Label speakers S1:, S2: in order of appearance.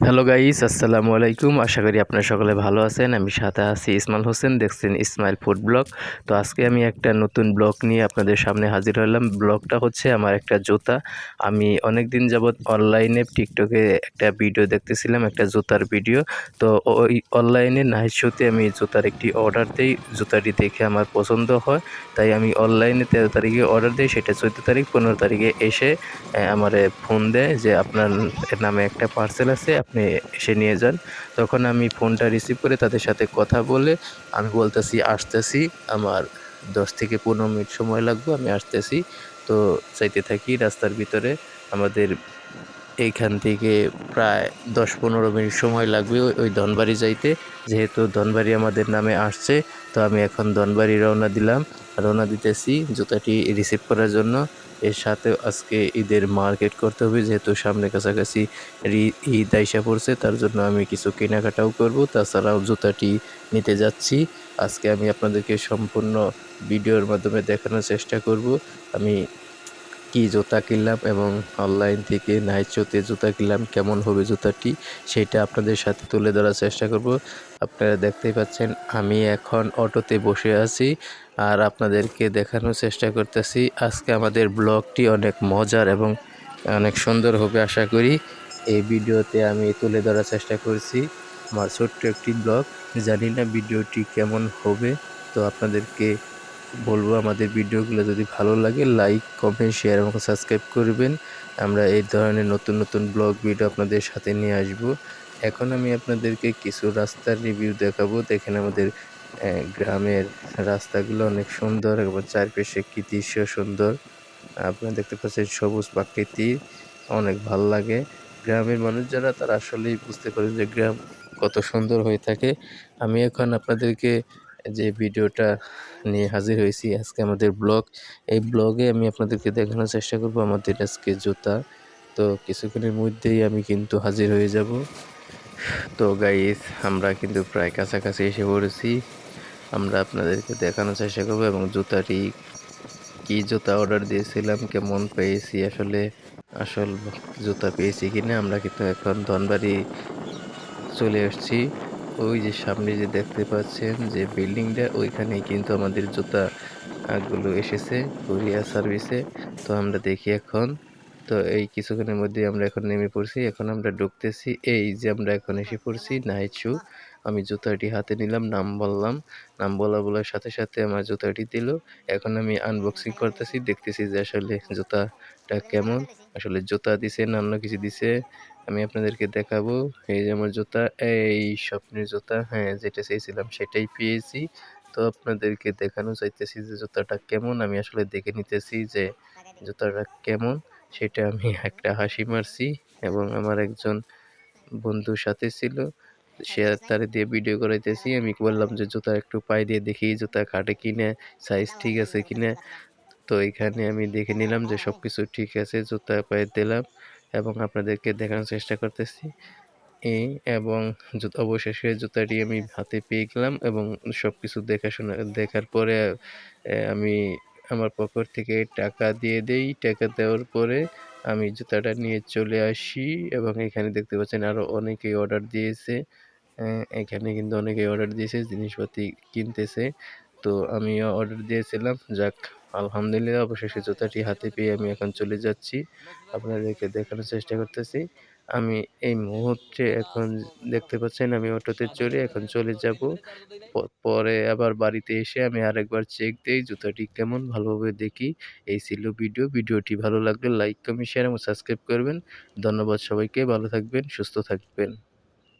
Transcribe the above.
S1: Hello guys আসসালামু আলাইকুম আশা করি আপনারা সকলে ভালো আছেন। আমি সাথে আছি ইসমাইল হোসেন। দেখছেন ইসমাইল ফুড ব্লগ। তো আজকে আমি একটা নতুন ব্লগ নিয়ে আপনাদের সামনে হাজির হলাম। ব্লগটা হচ্ছে আমার একটা জুতা। আমি অনেক দিন যাবৎ অনলাইনে টিকটকে একটা ভিডিও দেখতেছিলাম, একটা জুতার ভিডিও। তো ওই অনলাইনে নাইট শোতে আমি জুতার একটি অর্ডার দিই। জুতাটি দেখে আমার পছন্দ হয়। তাই আমি অনলাইনে তেরো তারিখে অর্ডার দিই। সেটা চোদ্দ তারিখ, পনেরো তারিখে এসে আমার ফোন দেয় যে আপনার নামে একটা পার্সেল আছে। আপনি এসে নিয়ে যান। তখন আমি ফোনটা রিসিভ করে তাদের সাথে কথা বলে আমি বলতেছি, আসতেছি। আমার দশ থেকে পনেরো মিনিট সময় লাগবে, আমি আসতেছি। তো চাইতে থাকি রাস্তার ভিতরে আমাদের এইখান থেকে প্রায় দশ পনেরো মিনিট সময় লাগবে ওই ধনবাড়ি যাইতে। যেহেতু ধনবাড়ি আমাদের নামে আসছে, তো আমি এখন ধনবাড়ি রওনা দিলাম। রওনা দিতেছি জুতাটি রিসিভ করার জন্য। এর সাথে আজকে ঈদের মার্কেট করতে হবে, যেহেতু সামনে কাছাকাছি ঈদ আইসা পড়ছে, তার জন্য আমি কিছু কেনাকাটাও করব। তাছাড়াও জুতাটি নিতে যাচ্ছি। আজকে আমি আপনাদেরকে সম্পূর্ণ ভিডিওর মাধ্যমে দেখানোর চেষ্টা করব। আমি কি জুতা কিনলাম এবং অনলাইন থেকে নাইট শোতে জুতা কিনলাম, কেমন হবে জুতাটি সেটা আপনাদের সাথে তুলে ধরার চেষ্টা করব। আপনারা দেখতেই পাচ্ছেন, আমি এখন অটোতে বসে আছি আর আপনাদেরকে দেখানোর চেষ্টা করতেছি। আজকে আমাদের ব্লগটি অনেক মজার এবং অনেক সুন্দর হবে আশা করি। এই ভিডিওতে আমি তুলে ধরার চেষ্টা করছি আমার ছোট্ট একটি ব্লগ। জানি না ভিডিওটি কেমন হবে, তো আপনাদেরকে বলব আমাদের ভিডিওগুলো যদি ভালো লাগে লাইক কমেন্ট শেয়ার এবং সাবস্ক্রাইব করবেন। আমরা এই ধরনের নতুন নতুন ব্লগ ভিডিও আপনাদের সাথে নিয়ে আসব। এখন আমি আপনাদেরকে কিছু রাস্তার রিভিউ দেখাবো। দেখেন আমাদের গ্রামের রাস্তাগুলো অনেক সুন্দর এবং চারপাশে কি দৃশ্য সুন্দর। আপনারা দেখতে পাচ্ছেন সবুজ প্রাকৃতি, অনেক ভালো লাগে। গ্রামের মানুষ যারা, তারা আসলেই বুঝতে পারে যে গ্রাম কত সুন্দর হয়ে থাকে। আমি এখন আপনাদেরকে যে ভিডিওটা নিয়ে হাজির হয়েছি, আজকে আমাদের ব্লগ। এই ব্লগে আমি আপনাদেরকে দেখানোর চেষ্টা করব আমাদের আজকে জুতা। তো কিছুক্ষণের মধ্যেই আমি কিন্তু হাজির হয়ে যাব। তো গাইস আমরা কিন্তু প্রায় কাছাকাছি এসে পড়েছি। আমরা আপনাদেরকে দেখানোর চেষ্টা করব এবং জুতাটি, কি জুতা অর্ডার দিয়েছিলাম, কেমন পেয়েছি, আসলে আসল জুতা পেয়েছি কিনা, আমরা কিন্তু এখন ধনবাড়ি চলে আসছি। ওই যে সামনে যে দেখতে পাচ্ছেন যে বিল্ডিংটা, ওইখানেই কিন্তু আমাদের জুতা গুলো এসেছে কুরিয়ার সার্ভিসে তো আমরা দেখি এখন। তো এই কিছুক্ষণের মধ্যে আমরা এখন নেমে পড়ছি। এখন আমরা ঢুকতেছি। এই যে আমরা এখন এসে পড়ছি নাইট শু আমি জুতাটি হাতে নিলাম, নাম বললাম। নাম বলা বলার সাথে সাথে আমার জুতাটি দিল। এখন আমি আনবক্সিং করতেছি, দেখতেছি যে আসলে জুতাটা কেমন। আসলে জুতা দিছে না অন্য কিছু দিছে, আমি আপনাদেরকে দেখাবো। এই যে আমার জুতা, এই স্বপ্নের জুতা হ্যাঁ যেটা চেয়েছিলাম সেটাই পেয়েছি। তো আপনাদেরকে দেখানো চাইতেছি যে জুতাটা কেমন। আমি আসলে দেখে নিতেছি যে জুতাটা কেমন, সেটা আমি একটা হাসি মারছি এবং আমার একজন বন্ধুর সাথে ছিল। সে তারে দিয়ে ভিডিও করাইতেছি। আমি বললাম যে জুতা একটু পায়ে দিয়ে দেখি জুতা খাটে কিনে সাইজ ঠিক আছে কিনা? তো এখানে আমি দেখে নিলাম যে সব কিছু ঠিক আছে জুতা পায়ে দিলাম এবং আপনাদেরকে দেখানোর চেষ্টা করতেছি। এই এবং অবশেষে জুতাটি আমি হাতে পেয়ে গেলাম এবং সব কিছু দেখাশোনা দেখার পরে আমি আমার পকেট থেকে টাকা দিয়ে দেই। টাকা দেওয়ার পরে আমি জুতাটা নিয়ে চলে আসি এবং এখানে দেখতে পাচ্ছেন আরও অনেকেই অর্ডার দিয়েছে। এখানে কিন্তু অনেকেই অর্ডার দিয়েছে, জিনিসপাতি কিনতেছে। তো আমিও অর্ডার দিয়েছিলাম, যাক। আলহামদুলিল্লাহ, অবশেষে জুতাটি হাতে পেয়ে আমি এখন চলে যাচ্ছি। আপনাদেরকে দেখানোর চেষ্টা করতেছি। আমি এই মুহূর্তে এখন দেখতে পাচ্ছেন, আমি অটোতে চড়ে এখন চলে যাব। পরে আবার বাড়িতে এসে আমি আরেকবার চেক দিই জুতাটি কেমন, ভালোভাবে দেখি। এই ছিল ভিডিও। ভিডিওটি ভালো লাগলে লাইক কমেন্ট শেয়ার এবং সাবস্ক্রাইব করবেন। ধন্যবাদ সবাইকে। ভালো থাকবেন, সুস্থ থাকবেন।